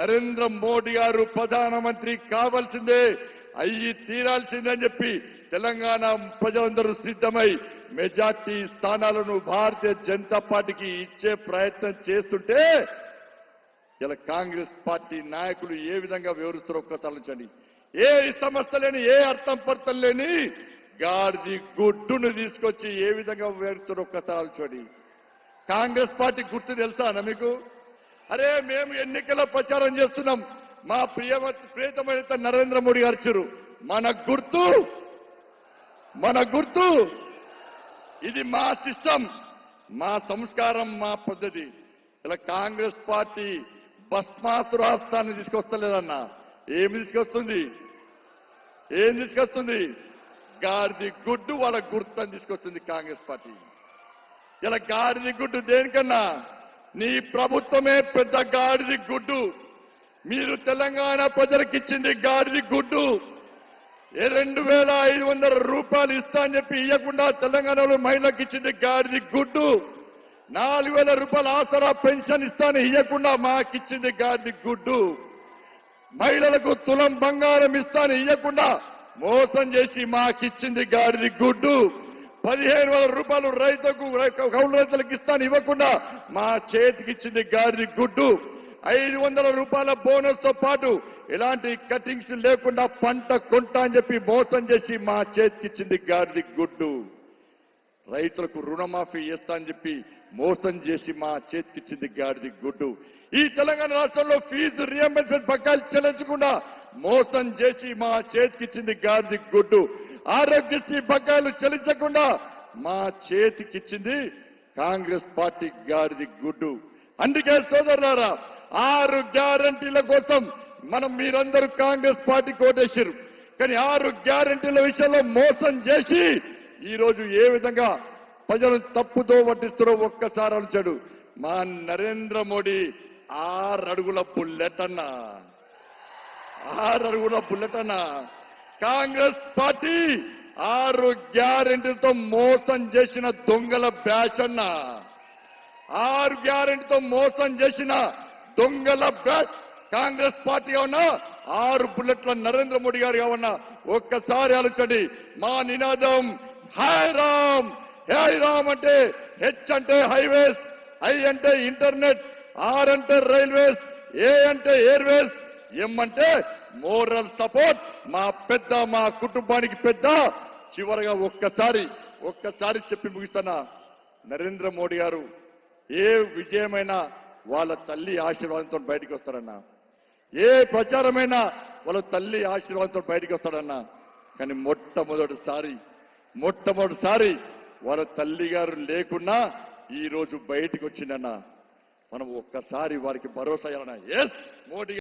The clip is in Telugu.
నరేంద్ర మోడీ గారు ప్రధానమంత్రి కావాల్సిందే. అయ్యి తీరాల్సిందే అని చెప్పి తెలంగాణ ప్రజలందరూ సిద్ధమై మెజార్టీ స్థానాలను భారతీయ జనతా పార్టీకి ఇచ్చే ప్రయత్నం చేస్తుంటే ఇలా కాంగ్రెస్ పార్టీ నాయకులు ఏ విధంగా వివరిస్తారో ఒక్కసారి ఏ సమస్య లేని ఏ అర్థం పర్థం లేని గాడిది గుడ్డును తీసుకొచ్చి ఏ విధంగా వివరిస్తారో ఒక్కసారి కాంగ్రెస్ పార్టీ గుర్తు తెలుసా మీకు? అరే మేము ఎన్నికల ప్రచారం చేస్తున్నాం. మా ప్రియమ ప్రియతమైన నరేంద్ర మోడీ గారు మన గుర్తు మన గుర్తు ఇది మా సిస్టమ్ మా సంస్కారం మా పద్ధతి. ఇలా కాంగ్రెస్ పార్టీ భస్మాసురాస్తాన్ని తీసుకొస్తలేదన్న. ఏమి తీసుకొస్తుంది? ఏం తీసుకొస్తుంది? గాడిది గుడ్డు వాళ్ళ గుర్తు తీసుకొస్తుంది కాంగ్రెస్ పార్టీ. ఇలా గాడిది గుడ్డు దేనికన్నా? నీ ప్రభుత్వమే పెద్ద గాడిది గుడ్డు. మీరు తెలంగాణ ప్రజలకు ఇచ్చింది గాడిది గుడ్డు. రెండు వేల ఐదు వందల రూపాయలు ఇస్తా అని చెప్పి ఇవ్వకుండా తెలంగాణలో మహిళలకు ఇచ్చింది గాడిది గుడ్డు. నాలుగు వేల రూపాయల ఆసరా పెన్షన్ ఇస్తాను ఇవ్వకుండా మాకిచ్చింది గాడిది గుడ్డు. మహిళలకు తులం బంగారం ఇస్తాను ఇవ్వకుండా మోసం చేసి మాకిచ్చింది గాడిది గుడ్డు. పదిహేను వేల రూపాయలు రైతుకు కౌలు రైతులకు ఇస్తాను ఇవ్వకుండా మా చేతికి ఇచ్చింది గాడిది గుడ్డు. ఐదు వందల రూపాయల బోనస్తో పాటు ఎలాంటి కటింగ్స్ లేకుండా పంట కొంటా అని చెప్పి మోసం చేసి మా చేతికి ఇచ్చింది గాడిది గుడ్డు. రైతులకు రుణమాఫీ చేస్తా అని చెప్పి మోసం చేసి మా చేతికిచ్చింది గాడిది గుడ్డు. ఈ తెలంగాణ రాష్ట్రంలో ఫీజు రియంబర్స్మెంట్ పక్కాలు చెల్లించకుండా మోసం చేసి మా చేతికిచ్చింది గాడిది గుడ్డు. ఆరోగ్యశ్రీ బకాయిలు చెల్లించకుండా మా చేతికిచ్చింది కాంగ్రెస్ పార్టీ గారిది గుడ్డు. అందుకే సోదరులారా ఆరు గ్యారంటీల కోసం మనం మీరందరూ కాంగ్రెస్ పార్టీ కోటేశారు కానీ ఆరు గ్యారంటీల విషయంలో మోసం చేసి ఈరోజు ఏ విధంగా ప్రజలను తప్పుతో పట్టిస్తారో ఒక్కసారి అనిచాడు మా నరేంద్ర మోడీ ఆరు అడుగుల బుల్లెట్ అన్న. ఆరు అడుగుల బుల్లెట్ అన్నా. కాంగ్రెస్ పార్టీ ఆరు గ్యారెంటీలతో మోసం చేసిన దొంగల బ్యాచ్ అన్నా. ఆరు గ్యారెంటీతో మోసం చేసిన దొంగల బ్యాచ్ కాంగ్రెస్ పార్టీ ఉన్నా ఆరు బుల్లెట్ల నరేంద్ర మోడీ గారు కావన్నా. ఒక్కసారి ఆలోచండి మా నినాదం హై రామ్ హై రామ్ అంటే హెచ్ అంటే హైవేస్ ఐ అంటే ఇంటర్నెట్ ఆర్ అంటే రైల్వేస్ ఏ అంటే ఎయిర్వేస్ ఎం అంటే మోరల్ సపోర్ట్ మా పెద్ద మా కుటుంబానికి పెద్ద. చివరగా ఒక్కసారి ఒక్కసారి చెప్పి ముగిస్తానా నరేంద్ర మోడీ గారు ఏ విజయమైనా వాళ్ళ తల్లి ఆశీర్వాదంతో బయటికి వస్తారన్నా. ఏ ప్రచారమైనా వాళ్ళ తల్లి ఆశీర్వాదంతో బయటికి వస్తాడన్నా కానీ మొట్టమొదటిసారి మొట్టమొదటిసారి వాళ్ళ తల్లి గారు లేకున్నా ఈరోజు బయటకు వచ్చిందన్నా. మనం ఒక్కసారి వారికి భరోసా ఇవ్వాలన్నా ఎస్ మోడీ